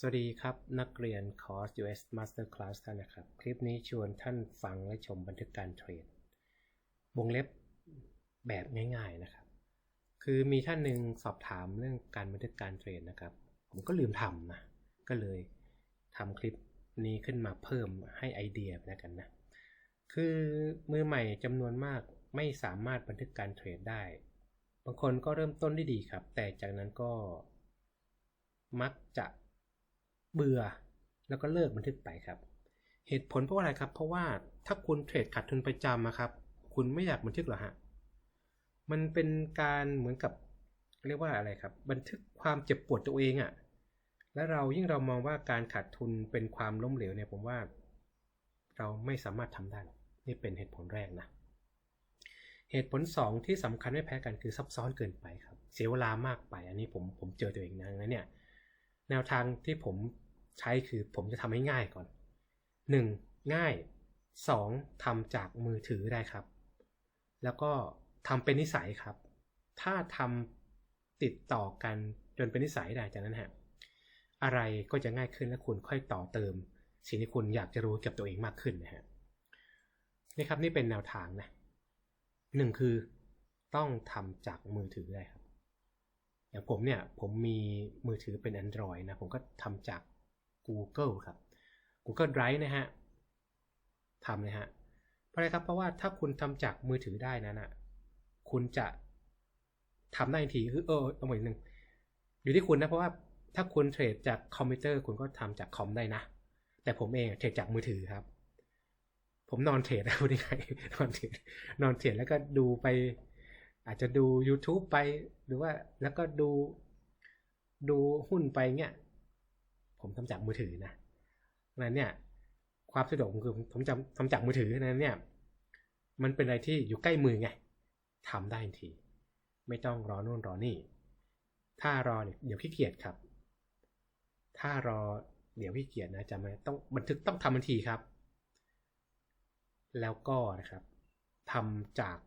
สวัสดีครับ นักเรียนคอร์ส US Master Class ท่านนะครับ คลิปนี้ชวนท่านฟังและชมบันทึกการเทรด วงเล็บแบบง่าย ๆนะครับ คือมีท่านหนึ่งสอบถามเรื่องการบันทึกการเทรดนะครับ ผมก็ลืมทำนะ ก็เลยทำคลิปนี้ขึ้นมาเพิ่มให้ไอเดียไปแล้วกันนะ คือมือใหม่จำนวนมากไม่สามารถบันทึกการเทรดได้ บางคนก็เริ่มต้นได้ดีครับ แต่จากนั้นก็มักจะ เบื่อ แล้วก็เลิกบันทึกไปครับ เหตุผลเพราะอะไรครับ เพราะว่าถ้าคุณเทรดขาดทุนประจำนะครับ คุณไม่อยากบันทึกหรอฮะ มันเป็นการเหมือนกับเรียกว่าอะไรครับ บันทึกความเจ็บปวดตัวเองอะ่ะ และเรายิ่งเรามองว่าการขาดทุนเป็นความล้มเหลวเนี่ยผมว่า เราไม่สามารถทำได้นี่เป็นเหตุผลแรกนะเหตุผล 2 ที่สำคัญไม่แพ้กันคือซับซ้อนเกินไปครับ เสียเวลามากไป อันนี้ผมผมเจอตัวเองนะงั้นเนี่ยแนวทางที่ผม ใช้คือผมจะทำให้ง่ายก่อน 1. ง่าย 2. ทำจากมือถือได้ครับ แล้วก็ทำเป็นนิสัยครับ ถ้าทำติดต่อกันจนเป็นนิสัยได้จากนั้นฮะอะไรก็จะง่ายขึ้นและคุณค่อยต่อเติม สิ่งที่คุณอยากจะรู้เกี่ยวกับตัวเองมากขึ้นนะฮะนี่ครับนี่เป็นแนวทางนะหนึ่งคือต้องทำจากมือถือได้ครับ อย่างผมเนี่ยผมมีมือถือเป็น Android นะผมก็ทำจาก Google ครับ Google Drive นะฮะทำนะฮะเพราะอะไรครับเพราะว่าถ้าคุณทำจากมือถือได้นั้นอะคุณจะทำได้ทันทีคือเออเอาใหม่หนึ่งอยู่ที่คุณนะเพราะว่าถ้าคุณเทรดจากคอมพิวเตอร์คุณก็ทำจากคอมได้นะ แต่ผมเองเทรดจากมือถือครับ ผมนอนเทรดนะพูดง่ายๆนอนเทรดนอนเทรดแล้วก็ดูไป อาจจะดู YouTube ไปหรือว่าแล้วก็ดูดูหุ้นไปเงี้ย ผมทำจากมือถือนะนั้นเนี่ยความสะดวกคือผมจำทำจากมือถือนั้นเนี่ยมันเป็นอะไรที่อยู่ใกล้มือไงทำได้ทันที ไม่ต้องรอโน่นรอนี่ ถ้ารอเดี๋ยวขี้เกียจครับ ถ้ารอเดี๋ยวขี้เกียจนะจำไว้ต้องบันทึกต้องทำทันทีครับ แล้วก็นะครับทำจาก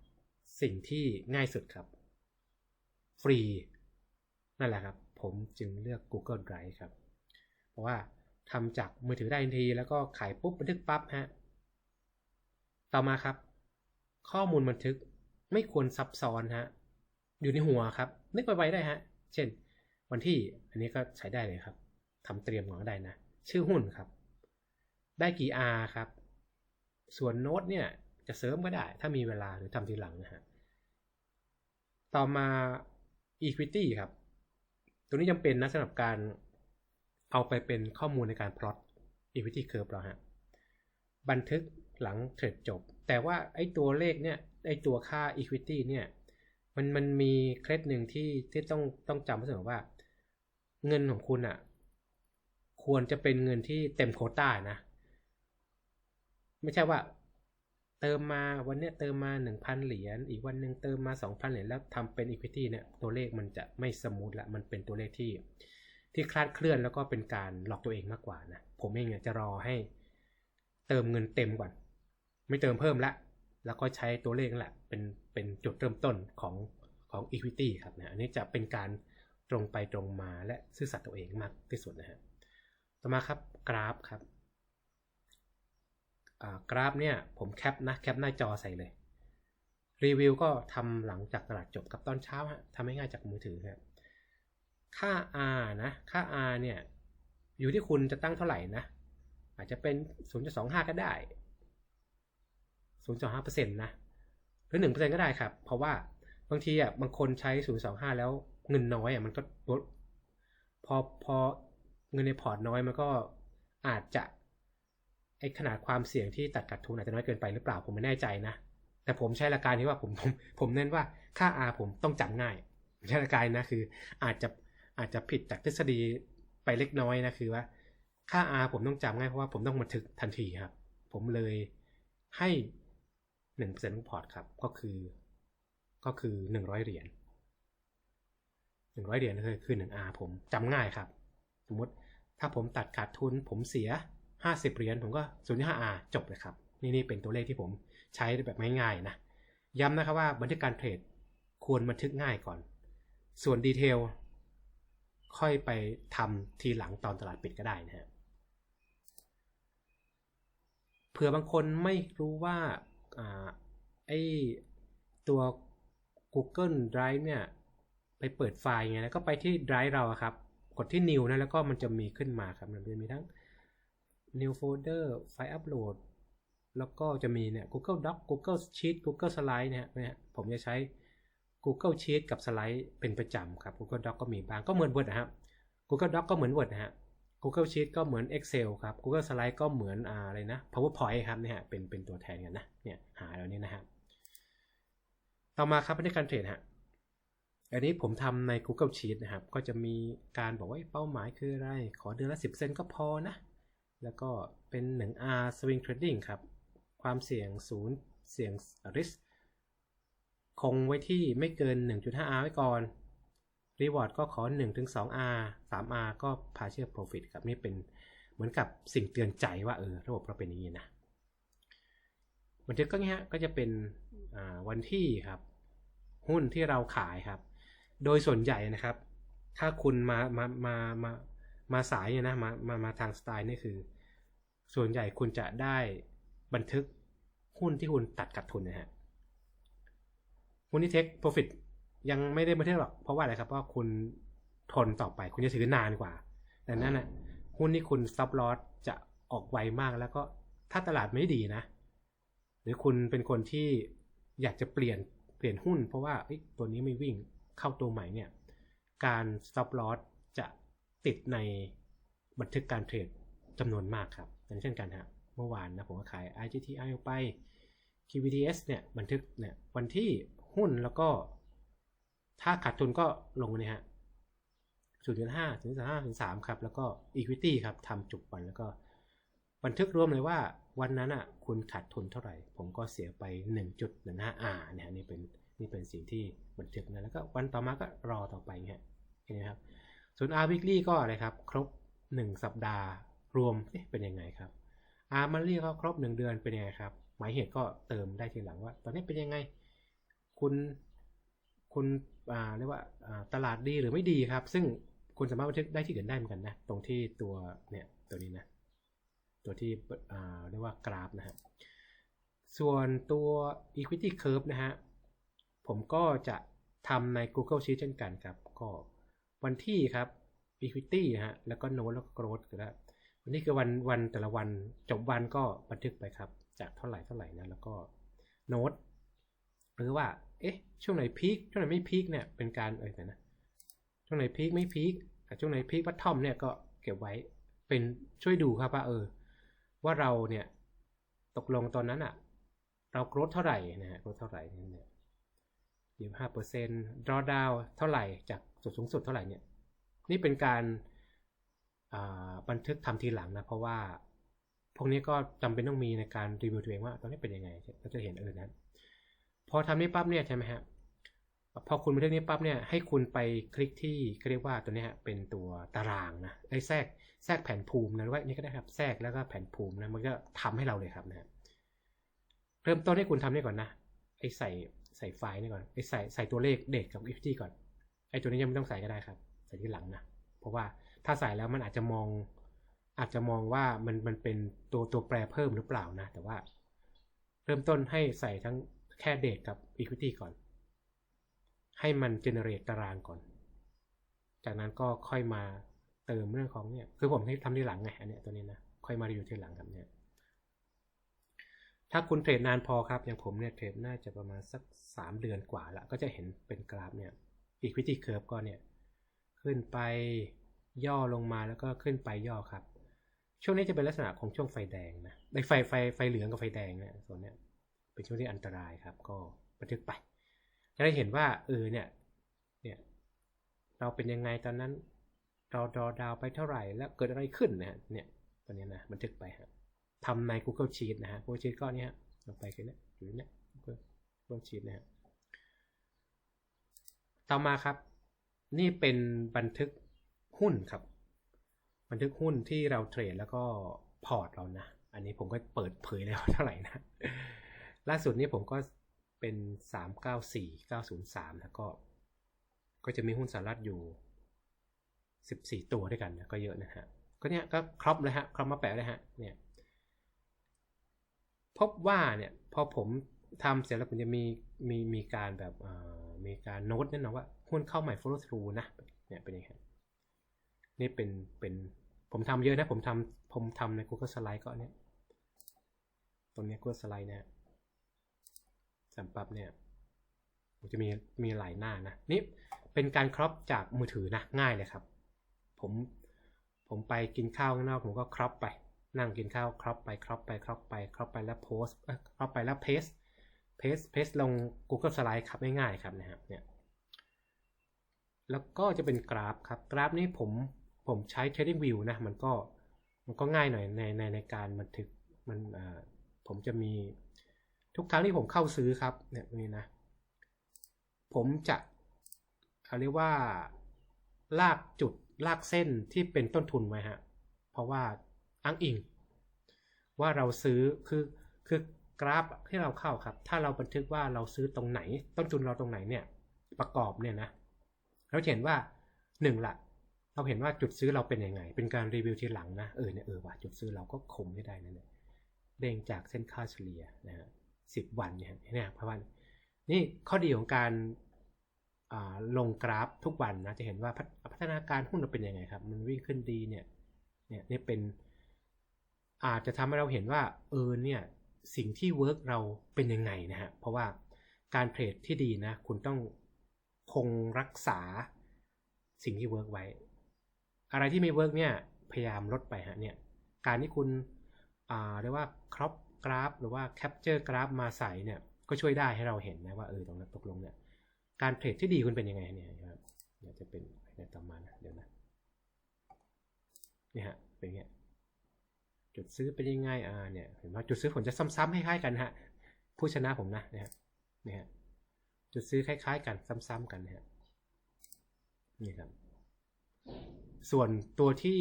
สิ่งที่ง่ายสุดครับ ฟรี นั่นแหละครับ ผมจึงเลือก Google Drive ครับ ราะว่าทำจากมือถือได้ทันที แล้วก็ขายปุ๊บบันทึกปั๊บฮะ ต่อมาครับ ข้อมูลบันทึกไม่ควรซับซ้อนฮะ อยู่ในหัวครับ นึกไวๆได้ฮะ เช่น วันที่อันนี้ก็ใช้ได้เลยครับทำเตรียมหัวได้นะ ชื่อหุ้นครับ ได้กี่ R ครับ ส่วนโน้ตเนี่ยจะเสริมก็ได้ ถ้ามีเวลาหรือทำทีหลังนะฮะ ต่อมา equity ครับ ตัวนี้จำเป็นนะสำหรับการ เอาไปเป็นข้อมูลในการ plot equity curve เราฮะบันทึกหลังเทรดจบ แต่ว่าไอ้ตัวเลขเนี่ยไอ้ตัวค่า equity เนี่ยมันมันมีเคล็ดหนึ่งที่ที่ต้องต้องจำไว้เสมอว่า เงินของคุณอะ่ะควรจะเป็นเงินที่เต็มโคต้านะ ไม่ใช่ว่า เติมมาวันเนี้ยเติมมา 1,000 เหรียญอีกวันหนึ่งเติมมา 2,000 เหรียญแล้วทำเป็น equity เนี่ยตัวเลขมันจะไม่สมูทละมันเป็นตัวเลขที่ ที่คลาดเคลื่อนแล้วก็เป็นการหลอกตัวเองมากกว่านะผมเองเนี่ยจะรอให้เติมเงินเต็มก่อน ไม่เติมเพิ่มละ แล้วก็ใช้ตัวเลขนั่นแหละเป็นเป็นจุดเริ่มต้นของของ equity ครับนะอันนี้จะเป็นการตรงไปตรงมาและซื่อสัตย์ตัวเองมากที่สุดนะฮะต่อมาครับกราฟครับกราฟเนี่ยผมแคปนะแคปหน้าจอใส่เลย รีวิวก็ทำหลังจากตลาดจบกับตอนเช้าฮะทำให้ง่ายจากมือถือครับ ค่า R นะ ค่า R เนี่ย อยู่ที่คุณจะตั้งเท่าไหร่นะ อาจจะเป็น 0.25 ก็ได้0.5%นะหรือ 1%ก็ได้ครับ เพราะว่าบางทีอะบางคนใช้ 0.25 แล้วเงินน้อยอะมันก็ลดพอพอเงินในพอร์ตน้อยมันก็อาจจะไอขนาดความเสี่ยงที่ตัดขาดทุนอาจจะน้อยเกินไปหรือเปล่าผมไม่แน่ใจนะ แต่ผมใช้หลักการที่ว่าผมผมผมเน้นว่าค่า R ผมต้องจำง่ายใช้หลักการนะคืออาจจะ อาจจะผิดจากทฤษฎีไปเล็กน้อยนะคือว่าค่า R ผมต้องจำง่ายเพราะว่าผมต้องบันทึกทันทีครับ ผมเลยให้หนึ่งเปอร์เซ็นต์ของพอร์ตครับ ก็คือ ก็คือหนึ่งร้อยเหรียญหนึ่งร้อยเหรียญก็คือคือหนึ่ง R ผมจำง่ายครับ สมมติถ้าผมตัดขาดทุนผมเสียห้าสิบเหรียญผมก็ศูนย์ห้า R จบเลยครับ นี่นี่เป็นตัวเลขที่ผมใช้แบบง่ายๆนะ ย้ำนะครับว่าบันทึกการเทรดควรบันทึกง่ายก่อน ส่วนดีเทล ค่อยไปทำทีหลังตอนตลาดปิดก็ได้นะฮะเผื่อบางคนไม่รู้ว่าอ่าไอตัว Google Drive เนี่ย ไปเปิดไฟล์ไงแล้วก็ไปที่ Drive เราครับ กดที่ New นะแล้วก็มันจะมีขึ้นมาครับมันจะมีทั้ง New Folder ไฟล์อัปโหลดแล้วก็จะมีเนี่ย Google Doc Google Sheet Google Slide เนี่ยผมจะใช้ Google Sheet กับ Slide เป็นประจำครับ Google Doc ก็มีบางก็เหมือน Word นะครับ Google Doc ก็เหมือน Word นะฮะ Google Sheet ก็เหมือน Excel ครับ Google Slide ก็เหมือนอะไรนะ PowerPoint ครับเนี่ยเป็นเป็นตัวแทนกันนะเนี่ยหาแล้วนี้นะครับต่อมาครับในการเทรดฮะอันนี้ผมทำใน Google Sheet นะครับ ก็จะมีการบอกว่าเป้าหมายคืออะไร ขอเดือนละ 10 เซนก็พอนะ แล้วก็เป็น 1R Swing Trading ครับ ความเสี่ยงศูนย์เสี่ยง risk คงไว้ที่ไม่เกิน 1.5R ไว้ก่อน Reward ก็ขอ 1-2R 3R ก็ partial profit ครับนี่เป็นเหมือนกับสิ่งเตือนใจว่าเออระบบเราเป็นอย่างนี้นะบันทึกก็เงี้ยก็จะเป็นวันที่ครับ หุ้นที่เราขายครับ โดยส่วนใหญ่นะครับ ถ้าคุณมามามามามาสายเนี่ยนะมามามาทางสไตล์นี่คือ ส่วนใหญ่คุณจะได้บันทึกหุ้นที่คุณตัดขาดทุนนะฮะ หุ้นที่เทคโปรฟิตยังไม่ได้บันทึกหรอก เพราะว่าอะไรครับ เพราะคุณทนต่อไปคุณจะถือนานกว่าดังนั้นน่ะหุ้นที่คุณซับลอสจะออกไวมากแล้วก็ถ้าตลาดไม่ดีนะ หรือคุณเป็นคนที่อยากจะเปลี่ยนเปลี่ยนหุ้น เพราะว่าตัวนี้ไม่วิ่งเข้าตัวใหม่เนี่ย การ stop loss จะติดในบันทึกการเทรดจำนวนมากครับอย่างเช่นกันฮะเมื่อวานนะผมก็ขาย IGTI ออกไป QVTS เนี่ยบันทึกเนี่ยวันที่ หุ้นแล้วก็ ถ้าขาดทุนก็ลงเนี่ยฮะ0.5ถึง3ถึง3ครับ แล้วก็ Equity ครับทำจุกวันแล้วก็ บันทึกรวมเลยว่าวันนั้นอะคุณขาดทุนเท่าไหร่ ผมก็เสียไป1.15 R เนี่ยนี่เป็นนี่เป็นสิ่งที่บันทึกนะแล้วก็วันต่อมาก็รอต่อไปเงี้ยเห็นไหมครับส่วน R weekly ก็อะไรครับ ครบ 1 สัปดาห์รวมเป็นยังไงครับ R monthly ก็ครบ 1 เดือนเป็นยังไงครับ หมายเหตุก็เติมได้ทีหลังว่า ตอนนี้เป็นยังไง คุณคุณอ่าเรียกว่าตลาดดีหรือไม่ดีครับ ซึ่งคุณสามารถบันทึกได้ที่อื่นได้เหมือนกันนะ ตรงที่ตัวเนี่ยตัวนี้นะ ตัวที่เรียกว่ากราฟนะฮะส่วนตัว equity curve นะฮะ ผมก็จะทำใน Google Sheet เช่นกันครับ ก็วันที่ครับ equity นะฮะ แล้วก็ note แล้วก็ growth ก็ได้วันนี้คือวันวันแต่ละวันจบวันก็บันทึกไปครับ จากเท่าไหร่เท่าไหร่นะ แล้วก็ note หรือว่า เอ๊ะ ช่วงไหนพีคช่วงไหนไม่พีคเนี่ย เป็นการเอ่ยนะ ช่วงไหนพีคไม่พีคช่วงไหนพีควัตทอมเนี่ยก็เก็บไว้เป็นช่วยดูครับว่าเออ ว่าเราเนี่ย ตกลงตอนนั้นอะเราโกรธเท่าไหร่นะฮะโกรธเท่าไหร่เนี่ยยี่ห้าเปอร์เซ็นต์ดรอดาวเท่าไหร่จากจุดสูงสุดเท่าไหร่เนี่ย นี่เป็นการบันทึกทำทีหลังนะ เพราะว่า พวกนี้ก็จำเป็นต้องมีในการรีวิวตัวเองว่าตอนนี้เป็นยังไงเราจะเห็นเออนั้น พอทำนี้ปั๊บเนี่ยใช่ไหมฮะพอคุณบันทึกนี้ปั๊บเนี่ยให้คุณไปคลิกที่เรียกว่าตัวนี้เป็นตัวตารางนะไอ้แทรกแทรกแผ่นภูมินะหรือว่านี่ก็ได้ครับแทรกแล้วก็แผ่นภูมินะมันก็ทำให้เราเลยครับนะเริ่มต้นให้คุณทำนี่ก่อนนะไอ้ใส่ใส่ไฟล์นี่ก่อนไอ้ใส่ใส่ตัวเลขเด็กกับ if ก่อนไอ้ตัวนี้ยังไม่ต้องใส่ก็ได้ครับ ใส่ที่หลังนะเพราะว่าถ้าใส่แล้วมันอาจจะมอง อาจจะมองว่ามันมันเป็นตัวตัวแปรเพิ่มหรือเปล่านะ แต่ว่า เริ่มต้นให้ใส่ทั้ง แค่เดทกับ equity ก่อน ให้มัน generate ตารางก่อน จากนั้นก็ค่อยมาเติมเรื่องของเนี่ย คือผมทำที่หลังไง อันเนี้ยตัวนี้นะ ค่อยมารีวิวทีหลังครับเนี่ย ถ้าคุณเทรดนานพอครับ อย่างผมเนี่ยเทรดน่าจะประมาณสักสามเดือนกว่าละ ก็จะเห็นเป็นกราฟเนี่ย equity curve ก็เนี่ย ขึ้นไปย่อลงมาแล้วก็ขึ้นไปย่อครับ ช่วงนี้จะเป็นลักษณะของช่วงไฟแดงนะไฟไฟไฟเหลืองกับไฟแดงเนี่ยส่วนเนี้ย เป็นช่วงที่อันตรายครับ ก็บันทึกไปจะได้เห็นว่าเออเนี่ยเนี่ยเราเป็นยังไงตอนนั้น เราดอดาวไปเท่าไหร่ แล้วเกิดอะไรขึ้นนะเนี่ยตัวนี้นะบันทึกไปฮะทำใน Google Sheet นะฮะ Google Sheet ก็เนี้ยลงไปคือเนี้ยหรือเนี้ย Google Sheet นะฮะต่อมาครับ นี่เป็นบันทึกหุ้นครับ บันทึกหุ้นที่เราเทรดแล้วก็พอร์ตเรานะ อันนี้ผมก็เปิดเผยแล้วเท่าไหร่นะ ล่าสุดนี้ผมก็เป็น 394 903แล้วก็ ก็จะมีหุ้นสหรัฐอยู่สิบสี่ตัวด้วยกันนะก็เยอะนะฮะ ก็เนี่ยก็ครอบเลยฮะครอบมาแปะเลยฮะเนี่ยพบว่าเนี่ยพอผมทำเสร็จแล้วผมจะมีมีมีการแบบอ่ามีการโน้ตแน่นอนว่าหุ้นเข้าใหม่ follow through นะเนี่ยเป็นยังไงนี่เป็นเป็นผมทำเยอะนะผมทำผมทำใน Google Slide ก็เนี่ยตรงนี้ Google Slide เนี่ย มปับเนี่ยผมจะมีมีหลายหน้านะนี่เป็นการครอปจากมือถือนะง่ายเลยครับ ผมผมไปกินข้าวข้างนอกผมก็ครอปไป นั่งกินข้าวครอปไปครอปไปครอปไปครอปไปแล้วโพสครอปไปแล้วเพสเพสเพสลง Google Slide ครับง่ายๆครับนะครับเนี่ยแล้วก็จะเป็นกราฟครับ กราฟนี้ผมผมใช้ Trading View นะ มันก็มันก็ง่ายหน่อยในในในการบันทึกมันผมจะมี ทุกครั้งที่ผมเข้าซื้อครับเนี่ยนี้นะ ผมจะเขาเรียกว่าลากจุดลากเส้นที่เป็นต้นทุนไว้ฮะ เพราะว่าอ้างอิง ว่าเราซื้อคือคือกราฟที่เราเข้าครับ ถ้าเราบันทึกว่าเราซื้อตรงไหน ต้นทุนเราตรงไหนเนี่ยประกอบเนี่ยนะเราเห็นว่าหนึ่งละเราเห็นว่าจุดซื้อเราเป็นยังไง เป็นการรีวิวทีหลังนะเออเนี่ยเออว่าจุดซื้อเราก็คงไม่ได้นะเนี่ยเด้งจากเส้นค่าเฉลี่ยนะฮะ สิบวันเนี่ยเนี่ยพระว่านี่ข้อดีของการลงกราฟทุกวันนะจะเห็นว่าพัฒนาการหุ้นเราเป็นยังไงครับ มันวิ่งขึ้นดีเนี่ยเนี่ยนี่เป็นอาจจะทำให้เราเห็นว่าเออเนี่ยสิ่งที่เวิร์กเราเป็นยังไงนะฮะเพราะว่าการเทรดที่ดีนะคุณต้องคงรักษาสิ่งที่เวิร์กไว้ อะไรที่ไม่เวิร์กเนี่ยพยายามลดไปฮะเนี่ยการที่คุณเรียกว่าครอป กราฟ หรือว่าแคปเจอร์กราฟมาใส่เนี่ยก็ช่วยได้ให้เราเห็นนะว่าเออตรงนั้นตกลงเนี่ยการเทรดที่ดีคุณเป็นยังไงเนี่ยครับเดี๋ยวจะเป็นในต่อมานะเดี๋ยวนะนี่ฮะเป็นเงี้ยจุดซื้อเป็นยังไงอ่าเนี่ยเห็นว่าจุดซื้อผมจะซ้ำๆคล้ายๆกันฮะผู้ชนะผมนะเนี่ยนี่ฮะจุดซื้อคล้าย ๆ กันซ้ำๆกันนะฮะนี่ครับ ส่วนตัวที่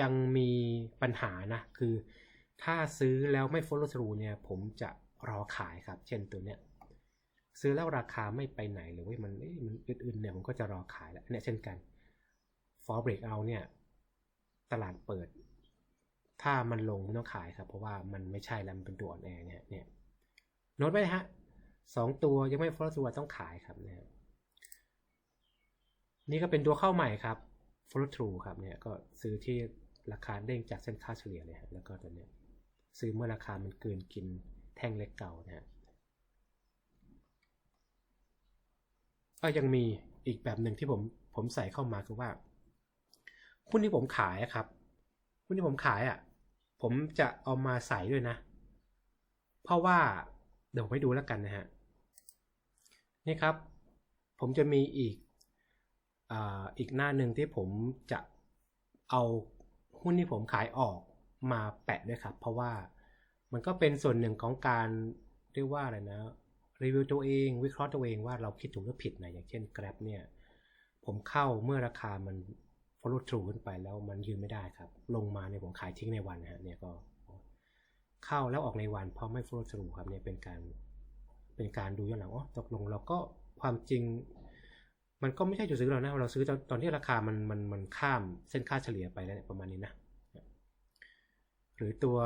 ยังมีปัญหานะคือ ถ้าซื้อแล้วไม่ follow through เนี่ยผมจะรอขายครับ เช่นตัวเนี้ยซื้อแล้วราคาไม่ไปไหนหรือว่ามันมันอื่นๆเนี่ยผมก็จะรอขายแล้วเนี่ยเช่นกัน for break out เนี่ยตลาดเปิด ถ้ามันลงไม่ต้องขายครับ เพราะว่ามันไม่ใช่แล้วมันเป็นตัวอ่อนแอเนี่ยเนี่ยโน้ตไว้ฮะสองตัวยังไม่ follow through ต้องขายครับเนี่ยนี่ก็เป็นตัวเข้าใหม่ครับ follow through ครับเนี่ยก็ซื้อที่ราคาเด้งจากเส้นค่าเฉลี่ยเลยฮะแล้วก็ตัวเนี้ย ซื้อเมื่อราคามันเกินกินแท่งเล็กเก่านะฮะก็ยังมีอีกแบบหนึ่งที่ผมผมใส่เข้ามาคือว่าหุ้นที่ผมขายครับหุ้นที่ผมขายอะ ผมจะเอามาใส่ด้วยนะ เพราะว่าเดี๋ยวผมไปดูแล้วกันนะฮะนี่ครับ ผมจะมีอีกออีกหน้าหนึ่งที่ผมจะเอาหุ้นที่ผมขายออก มาแปะด้วยครับ เพราะว่ามันก็เป็นส่วนหนึ่งของการเรียกว่าอะไรนะรีวิวตัวเอง วิเคราะห์ตัวเองว่าเราคิดถูกหรือผิดนะอย่างเช่น Grab เนี่ยผมเข้าเมื่อราคามัน follow through ขึ้นไปแล้วมันยืนไม่ได้ครับ ลงมาเนี่ยผมขายทิ้งในวันนะฮะเนี่ยก็เข้าแล้วออกในวันเพราะไม่ follow through ครับเนี่ยเป็นการเป็นการดูย้อนหลังอ๋อตกลงเราก็ความจริง มันก็ไม่ใช่จุดซื้อเรานะเราซื้อตอนตอนที่ราคามันมันมันข้ามเส้นค่าเฉลี่ยไปแล้วเนี่ยประมาณนี้นะ รือตัว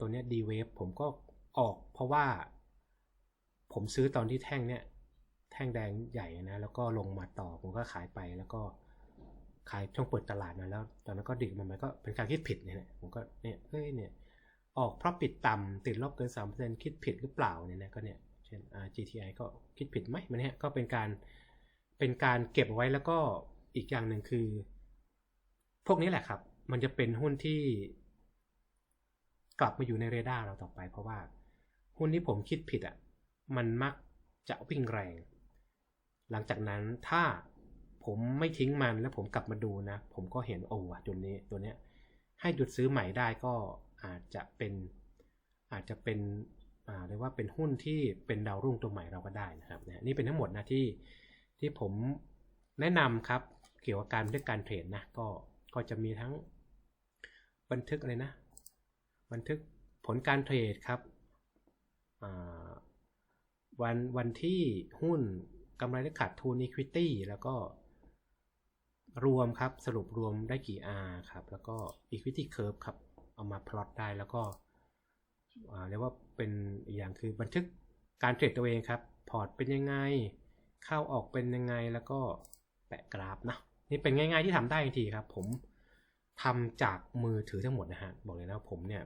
ตัวเนี้ย D wave ผมก็ออกเพราะว่าผมซื้อตอนที่แท่งเนี้ยแท่งแดงใหญ่นะ แล้วก็ลงมาต่อผมก็ขายไปแล้วก็ขายช่วงเปิดตลาดมาแล้ว ตอนนั้นก็ดิ่งมันมันก็เป็นการคิดผิดเนี่ยผมก็เนี่ยเฮ้ยเนี่ย ออกเพราะปิดต่ำติดลบเกินสามเปอร์เซ็นคิดผิดหรือเปล่าเนี่ยนะก็เนี่ยเช่น GTI ก็คิดผิดไหมมันเนี่ยก็เป็นการเป็นการเก็บไว้แล้วก็อีกอย่างหนึ่งคือ พวกนี้แหละครับ มันจะเป็นหุ้นที่ กลับมาอยู่ในเรดาร์เราต่อไป เพราะว่าหุ้นที่ผมคิดผิดอะมันมักจะวิ่งแรง หลังจากนั้นถ้าผมไม่ทิ้งมันแล้วผมกลับมาดูนะ ผมก็เห็นโอ้ว่ะจุดนี้ตัวเนี้ยให้หยุดซื้อใหม่ได้ก็อาจจะเป็นอาจจะเป็นอ่าเรียกว่าเป็นหุ้นที่เป็นดาวรุ่งตัวใหม่เราก็ได้นะครับนะนี่เป็นทั้งหมดนะที่ที่ผมแนะนำครับเกี่ยวกับการบันทึกการเทรดนะก็ก็จะมีทั้งบันทึกอะไรนะ บันทึกผลการเทรดครับวันวันที่หุ้นกำไรหรือขาดทุน equity แล้วก็รวมครับสรุปรวมได้กี่ R ครับแล้วก็ equity curve ครับเอามาพลอตได้แล้วก็เรียกว่าเป็นอย่างคือบันทึกการเทรดตัวเองครับ พอร์ตเป็นยังไง เข้าออกเป็นยังไงแล้วก็แปะกราฟนะนี่เป็นง่ายๆที่ทำได้จริงๆครับ ผมทำจากมือถือทั้งหมดนะฮะบอกเลยนะผมเนี่ย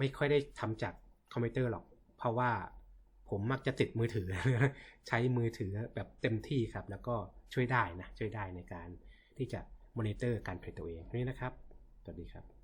ไม่ค่อยได้ทำจากคอมพิวเตอร์หรอก เพราะว่าผมมักจะติดมือถือ ใช้มือถือแบบเต็มที่ครับ แล้วก็ช่วยได้นะ ช่วยได้ในการที่จะมอนิเตอร์การเทรดตัวเองนี่นะครับ สวัสดีครับ